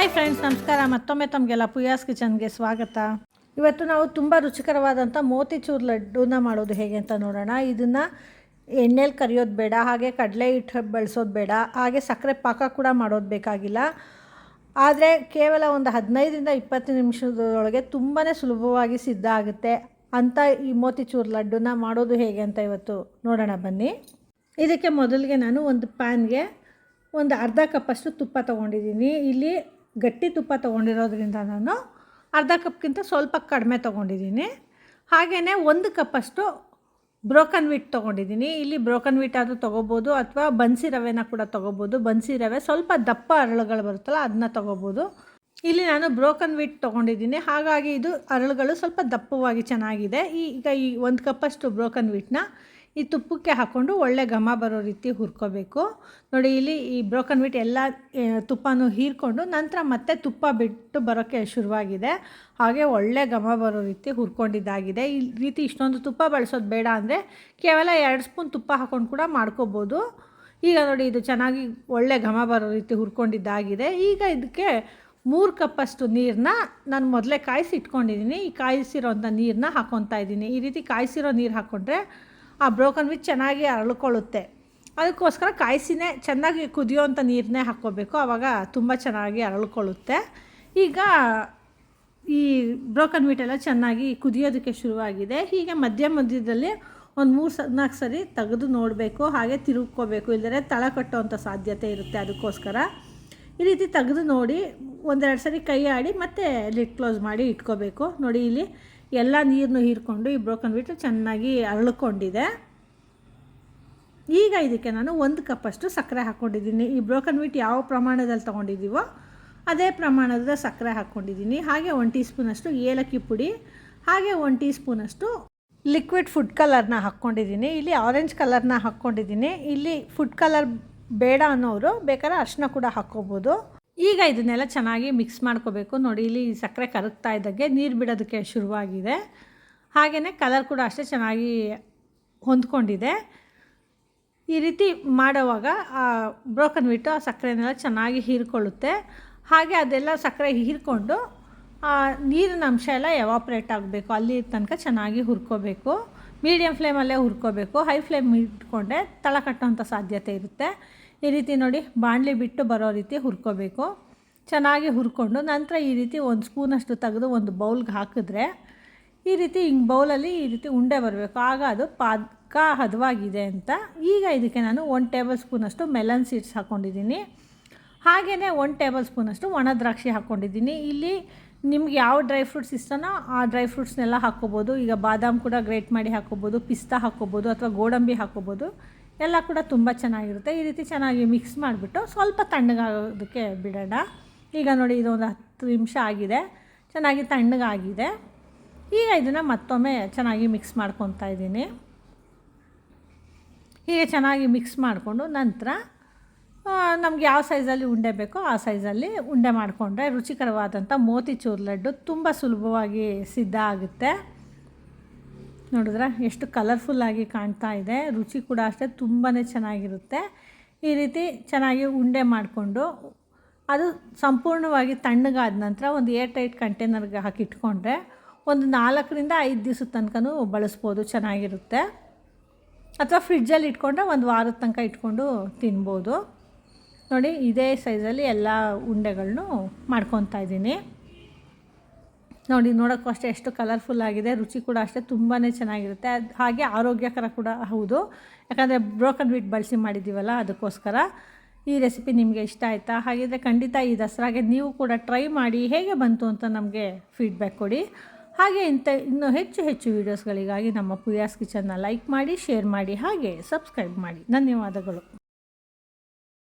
Hi friends ನಮಸ್ಕಾರ. ಮತ್ತೊಮ್ಮೆ ತಮಗೆಲ್ಲ ಪುಯಾಸ್ ಕಿಚನ್ಗೆ ಸ್ವಾಗತ. ಇವತ್ತು ನಾವು ತುಂಬ ರುಚಿಕರವಾದಂಥ ಮೋತಿಚೂರ್ ಲಡ್ಡೂನ ಮಾಡೋದು ಹೇಗೆ ಅಂತ ನೋಡೋಣ. ಇದನ್ನು ಎಣ್ಣೆಲಿ ಕರಿಯೋದು ಬೇಡ, ಹಾಗೆ ಕಡಲೆ ಹಿಟ್ಟು ಬಳಸೋದು ಬೇಡ, ಹಾಗೆ ಸಕ್ಕರೆ ಪಾಕ ಕೂಡ ಮಾಡೋದು ಬೇಕಾಗಿಲ್ಲ. ಆದರೆ ಕೇವಲ ಒಂದು ಹದಿನೈದರಿಂದ ಇಪ್ಪತ್ತು ನಿಮಿಷದೊಳಗೆ ತುಂಬಾ ಸುಲಭವಾಗಿ ಸಿದ್ಧ ಆಗುತ್ತೆ ಅಂತ ಈ ಮೋತಿಚೂರ್ ಲಡ್ಡೂನ ಮಾಡೋದು ಹೇಗೆ ಅಂತ ಇವತ್ತು ನೋಡೋಣ ಬನ್ನಿ. ಇದಕ್ಕೆ ಮೊದಲಿಗೆ ನಾನು ಒಂದು ಪ್ಯಾನ್ಗೆ ಒಂದು ಅರ್ಧ ಕಪ್ಪಷ್ಟು ತುಪ್ಪ ತೊಗೊಂಡಿದ್ದೀನಿ. ಇಲ್ಲಿ ಗಟ್ಟಿ ತುಪ್ಪ ತೊಗೊಂಡಿರೋದ್ರಿಂದ ನಾನು ಅರ್ಧ ಕಪ್ಗಿಂತ ಸ್ವಲ್ಪ ಕಡಿಮೆ ತೊಗೊಂಡಿದ್ದೀನಿ. ಹಾಗೆಯೇ ಒಂದು ಕಪ್ಪಷ್ಟು ಬ್ರೋಕನ್ ವೀಟ್ ತೊಗೊಂಡಿದ್ದೀನಿ. ಇಲ್ಲಿ ಬ್ರೋಕನ್ ವೀಟ್ ಆದರೂ ತೊಗೋಬೋದು ಅಥವಾ ಬನ್ಸಿ ರವೆನ ಕೂಡ ತೊಗೋಬೋದು. ಬನ್ಸಿ ರವೆ ಸ್ವಲ್ಪ ದಪ್ಪ ಅರಳುಗಳು ಬರುತ್ತಲ್ಲ ಅದನ್ನ ತೊಗೋಬೋದು. ಇಲ್ಲಿ ನಾನು ಬ್ರೋಕನ್ ವೀಟ್ ತೊಗೊಂಡಿದ್ದೀನಿ. ಹಾಗಾಗಿ ಇದು ಅರಳುಗಳು ಸ್ವಲ್ಪ ದಪ್ಪವಾಗಿ ಚೆನ್ನಾಗಿದೆ. ಈಗ ಈ ಒಂದು ಕಪ್ಪಷ್ಟು ಬ್ರೋಕನ್ ವಿಟ್ನ ಈ ತುಪ್ಪಕ್ಕೆ ಹಾಕ್ಕೊಂಡು ಒಳ್ಳೆ ಘಮ ಬರೋ ರೀತಿ ಹುರ್ಕೋಬೇಕು. ನೋಡಿ, ಇಲ್ಲಿ ಈ ಬ್ರೋಕನ್ ವಿಟ್ ಎಲ್ಲ ತುಪ್ಪನೂ ಹೀರ್ಕೊಂಡು ನಂತರ ಮತ್ತೆ ತುಪ್ಪ ಬಿಟ್ಟು ಬರೋಕ್ಕೆ ಶುರುವಾಗಿದೆ. ಹಾಗೆ ಒಳ್ಳೆ ಘಮ ಬರೋ ರೀತಿ ಹುರ್ಕೊಂಡಿದ್ದಾಗಿದೆ. ಈ ರೀತಿ ಇಷ್ಟೊಂದು ತುಪ್ಪ ಬಳಸೋದು ಬೇಡ ಅಂದರೆ ಕೇವಲ ಎರಡು ಸ್ಪೂನ್ ತುಪ್ಪ ಹಾಕ್ಕೊಂಡು ಕೂಡ ಮಾಡ್ಕೋಬೋದು. ಈಗ ನೋಡಿ, ಇದು ಚೆನ್ನಾಗಿ ಒಳ್ಳೆ ಘಮ ಬರೋ ರೀತಿ ಹುರ್ಕೊಂಡಿದ್ದಾಗಿದೆ. ಈಗ ಇದಕ್ಕೆ ಮೂರು ಕಪ್ಪಷ್ಟು ನೀರನ್ನ ನಾನು ಮೊದಲೇ ಕಾಯಿಸಿ ಇಟ್ಕೊಂಡಿದ್ದೀನಿ ಈ ಕಾಯಿಸಿರೋಂಥ ನೀರನ್ನ ಹಾಕ್ಕೊತಾ ಇದ್ದೀನಿ. ಈ ರೀತಿ ಕಾಯಿಸಿರೋ ನೀರು ಹಾಕ್ಕೊಂಡ್ರೆ ಆ ಬ್ರೋಕನ್ ವಿಚ್ ಚೆನ್ನಾಗಿ ಅರಳ್ಕೊಳ್ಳುತ್ತೆ. ಅದಕ್ಕೋಸ್ಕರ ಕಾಯಿಸಿನೇ ಚೆನ್ನಾಗಿ ಕುದಿಯೋವಂಥ ನೀರನ್ನೇ ಹಾಕ್ಕೋಬೇಕು. ಆವಾಗ ತುಂಬ ಚೆನ್ನಾಗಿ ಅರಳ್ಕೊಳ್ಳುತ್ತೆ. ಈಗ ಈ ಬ್ರೋಕನ್ ವಿಟ್ ಎಲ್ಲ ಚೆನ್ನಾಗಿ ಕುದಿಯೋದಕ್ಕೆ ಶುರುವಾಗಿದೆ. ಹೀಗೆ ಮಧ್ಯ ಮಧ್ಯದಲ್ಲಿ ಒಂದು ಮೂರು ಸ ನಾಲ್ಕು ಸರಿ ತೆಗೆದು ನೋಡಬೇಕು, ಹಾಗೆ ತಿರುಗ್ಕೋಬೇಕು. ಇಲ್ಲದ್ರೆ ತಳ ಕಟ್ಟುವಂಥ ಸಾಧ್ಯತೆ ಇರುತ್ತೆ ಅದಕ್ಕೋಸ್ಕರ. ಈ ರೀತಿ ತೆಗೆದು ನೋಡಿ ಒಂದೆರಡು ಸರಿ ಕೈ ಆಡಿ ಮತ್ತೆ ಲಿಡ್ ಕ್ಲೋಸ್ ಮಾಡಿ ಇಟ್ಕೋಬೇಕು. ನೋಡಿ ಇಲ್ಲಿ ಎಲ್ಲ ನೀರನ್ನು ಹೀರಿಕೊಂಡು ಈ ಬ್ರೋಕನ್ ಬಿಟ್ಟು ಚೆನ್ನಾಗಿ ಅರಳ್ಕೊಂಡಿದೆ ಈಗ ಇದಕ್ಕೆ ನಾನು ಒಂದು ಕಪ್ಪಷ್ಟು ಸಕ್ಕರೆ ಹಾಕ್ಕೊಂಡಿದ್ದೀನಿ. ಈ ಬ್ರೋಕನ್ ವೀಟ್ ಯಾವ ಪ್ರಮಾಣದಲ್ಲಿ ತೊಗೊಂಡಿದ್ದೀವೋ ಅದೇ ಪ್ರಮಾಣದ ಸಕ್ಕರೆ ಹಾಕ್ಕೊಂಡಿದ್ದೀನಿ. ಹಾಗೆ ಒಂದು ಟೀ ಸ್ಪೂನಷ್ಟು ಏಲಕ್ಕಿ ಪುಡಿ, ಹಾಗೆ ಒಂದು ಟೀ ಸ್ಪೂನಷ್ಟು ಲಿಕ್ವಿಡ್ ಫುಡ್ ಕಲರ್ನ ಹಾಕ್ಕೊಂಡಿದ್ದೀನಿ. ಇಲ್ಲಿ ಆರೆಂಜ್ ಕಲರ್ನ ಹಾಕ್ಕೊಂಡಿದ್ದೀನಿ. ಇಲ್ಲಿ ಫುಡ್ ಕಲರ್ ಬೇಡ ಅನ್ನೋರು ಬೇಕಾದ್ರೆ ಅರ್ಶಿನ ಕೂಡ ಹಾಕ್ಕೋಬೋದು. ಈಗ ಇದನ್ನೆಲ್ಲ ಚೆನ್ನಾಗಿ ಮಿಕ್ಸ್ ಮಾಡ್ಕೋಬೇಕು. ನೋಡಿ, ಇಲ್ಲಿ ಸಕ್ಕರೆ ಕರಗ್ತಾ ಇದ್ದಾಗೆ ನೀರು ಬಿಡೋದಕ್ಕೆ ಶುರುವಾಗಿದೆ. ಹಾಗೆಯೇ ಕಲರ್ ಕೂಡ ಅಷ್ಟೇ ಚೆನ್ನಾಗಿ ಹೊಂದ್ಕೊಂಡಿದೆ. ಈ ರೀತಿ ಮಾಡುವಾಗ ಬ್ರೋಕನ್ ಬಿಟ್ಟು ಆ ಸಕ್ಕರೆನೆಲ್ಲ ಚೆನ್ನಾಗಿ ಹೀರ್ಕೊಳ್ಳುತ್ತೆ. ಹಾಗೆ ಅದೆಲ್ಲ ಸಕ್ಕರೆ ಹೀರ್ಕೊಂಡು ನೀರಿನ ಅಂಶ ಎಲ್ಲ ಎವಾಪ್ರೇಟ್ ಆಗಬೇಕು. ಅಲ್ಲಿ ತನಕ ಚೆನ್ನಾಗಿ ಹುರ್ಕೋಬೇಕು. ಮೀಡಿಯಮ್ ಫ್ಲೇಮಲ್ಲೇ ಹುರ್ಕೋಬೇಕು. ಹೈ ಫ್ಲೇಮ್ ಇಟ್ಕೊಂಡೆ ತಳ ಕಟ್ಟೋಂಥ ಸಾಧ್ಯತೆ ಇರುತ್ತೆ. ಈ ರೀತಿ ನೋಡಿ ಬಾಣಲಿ ಬಿಟ್ಟು ಬರೋ ರೀತಿ ಹುರ್ಕೋಬೇಕು. ಚೆನ್ನಾಗಿ ಹುರ್ಕೊಂಡು ನಂತರ ಈ ರೀತಿ ಒಂದು ಸ್ಪೂನಷ್ಟು ತೆಗೆದು ಒಂದು ಬೌಲ್ಗೆ ಹಾಕಿದ್ರೆ ಈ ರೀತಿ ಹಿಂಗೆ ಬೌಲಲ್ಲಿ ಈ ರೀತಿ ಉಂಡೆ ಬರಬೇಕು. ಆಗ ಅದು ಪಾಕ ಹದವಾಗಿದೆ ಅಂತ. ಈಗ ಇದಕ್ಕೆ ನಾನು ಒನ್ ಟೇಬಲ್ ಸ್ಪೂನಷ್ಟು ಮೆಲನ್ ಸೀಡ್ಸ್ ಹಾಕ್ಕೊಂಡಿದ್ದೀನಿ ಹಾಗೆಯೇ ಒಂದು ಟೇಬಲ್ ಸ್ಪೂನಷ್ಟು ಒಣ ದ್ರಾಕ್ಷಿ ಹಾಕ್ಕೊಂಡಿದ್ದೀನಿ ಇಲ್ಲಿ ನಿಮ್ಗೆ ಯಾವ ಡ್ರೈ ಫ್ರೂಟ್ಸ್ ಇಷ್ಟನೋ ಆ ಡ್ರೈ ಫ್ರೂಟ್ಸ್ನೆಲ್ಲ ಹಾಕ್ಕೋಬೋದು. ಈಗ ಬಾದಾಮ್ ಕೂಡ ಗ್ರೇಟ್ ಮಾಡಿ ಹಾಕ್ಕೋಬೋದು, ಪಿಸ್ತಾ ಹಾಕ್ಕೋಬೋದು ಅಥವಾ ಗೋಡಂಬಿ ಹಾಕ್ಕೋಬೋದು. ಎಲ್ಲ ಕೂಡ ತುಂಬ ಚೆನ್ನಾಗಿರುತ್ತೆ. ಈ ರೀತಿ ಚೆನ್ನಾಗಿ ಮಿಕ್ಸ್ ಮಾಡಿಬಿಟ್ಟು ಸ್ವಲ್ಪ ತಣ್ಣಗಾಗೋದಕ್ಕೆ ಬಿಡೋಣ. ಈಗ ನೋಡಿ ಇದು ಒಂದು ಹತ್ತು ನಿಮಿಷ ಆಗಿದೆ. ಚೆನ್ನಾಗಿ ತಣ್ಣಗಾಗಿದೆ. ಈಗ ಇದನ್ನು ಮತ್ತೊಮ್ಮೆ ಚೆನ್ನಾಗಿ ಮಿಕ್ಸ್ ಮಾಡ್ಕೊತಾ ಇದ್ದೀನಿ. ಹೀಗೆ ಚೆನ್ನಾಗಿ ಮಿಕ್ಸ್ ಮಾಡಿಕೊಂಡು ನಂತರ ನಮ್ಗೆ ಯಾವ ಸೈಜಲ್ಲಿ ಉಂಡೆ ಬೇಕೋ ಆ ಸೈಜಲ್ಲಿ ಉಂಡೆ ಮಾಡಿಕೊಂಡ್ರೆ ರುಚಿಕರವಾದಂಥ ಮೋತಿಚೂರ್ ಲಡ್ಡು ತುಂಬ ಸುಲಭವಾಗಿ ಸಿದ್ಧ ಆಗುತ್ತೆ. ನೋಡಿದ್ರೆ ಎಷ್ಟು ಕಲರ್ಫುಲ್ಲಾಗಿ ಕಾಣ್ತಾ ಇದೆ. ರುಚಿ ಕೂಡ ಅಷ್ಟೇ ತುಂಬಾ ಚೆನ್ನಾಗಿರುತ್ತೆ. ಈ ರೀತಿ ಚೆನ್ನಾಗಿ ಉಂಡೆ ಮಾಡಿಕೊಂಡು ಅದು ಸಂಪೂರ್ಣವಾಗಿ ತಣ್ಣಗಾದ ನಂತರ ಒಂದು ಏರ್ ಟೈಟ್ ಕಂಟೈನರ್ಗೆ ಹಾಕಿಟ್ಕೊಂಡ್ರೆ ಒಂದು ನಾಲ್ಕರಿಂದ ಐದು ದಿವಸದ ತನಕನೂ ಬಳಸ್ಬೋದು, ಚೆನ್ನಾಗಿರುತ್ತೆ. ಅಥವಾ ಫ್ರಿಡ್ಜಲ್ಲಿ ಇಟ್ಕೊಂಡ್ರೆ ಒಂದು ವಾರದ ತನಕ ಇಟ್ಕೊಂಡು ತಿನ್ಬೋದು. ನೋಡಿ, ಇದೇ ಸೈಜಲ್ಲಿ ಎಲ್ಲ ಉಂಡೆಗಳನ್ನು ಮಾಡ್ಕೊತಾ ಇದ್ದೀನಿ. ನೋಡಿ, ನೋಡೋಕ್ಕೂ ಅಷ್ಟೇ ಎಷ್ಟು ಕಲರ್ಫುಲ್ ಆಗಿದೆ, ರುಚಿ ಕೂಡ ಅಷ್ಟೇ ತುಂಬಾ ಚೆನ್ನಾಗಿರುತ್ತೆ. ಅದು ಹಾಗೆ ಆರೋಗ್ಯಕರ ಕೂಡ ಹೌದು. ಯಾಕಂದರೆ ಬ್ರೋಕನ್ ವೀಟ್ ಬಳಸಿ ಮಾಡಿದ್ದೀವಲ್ಲ, ಅದಕ್ಕೋಸ್ಕರ. ಈ ರೆಸಿಪಿ ನಿಮಗೆ ಇಷ್ಟ ಆಯಿತಾ? ಹಾಗಿದ್ರೆ ಖಂಡಿತ ಈ ದಸರಾಗೆ ನೀವು ಕೂಡ ಟ್ರೈ ಮಾಡಿ ಹೇಗೆ ಬಂತು ಅಂತ ನಮಗೆ ಫೀಡ್ಬ್ಯಾಕ್ ಕೊಡಿ. ಹಾಗೆ ಇಂಥ ಇನ್ನೂ ಹೆಚ್ಚು ಹೆಚ್ಚು ವೀಡಿಯೋಸ್ಗಳಿಗಾಗಿ ನಮ್ಮ ಪುಯಾಸ್ ಕಿಚನ್ನ ಲೈಕ್ ಮಾಡಿ ಶೇರ್ ಮಾಡಿ, ಹಾಗೆ ಸಬ್ಸ್ಕ್ರೈಬ್ ಮಾಡಿ. ಧನ್ಯವಾದಗಳು.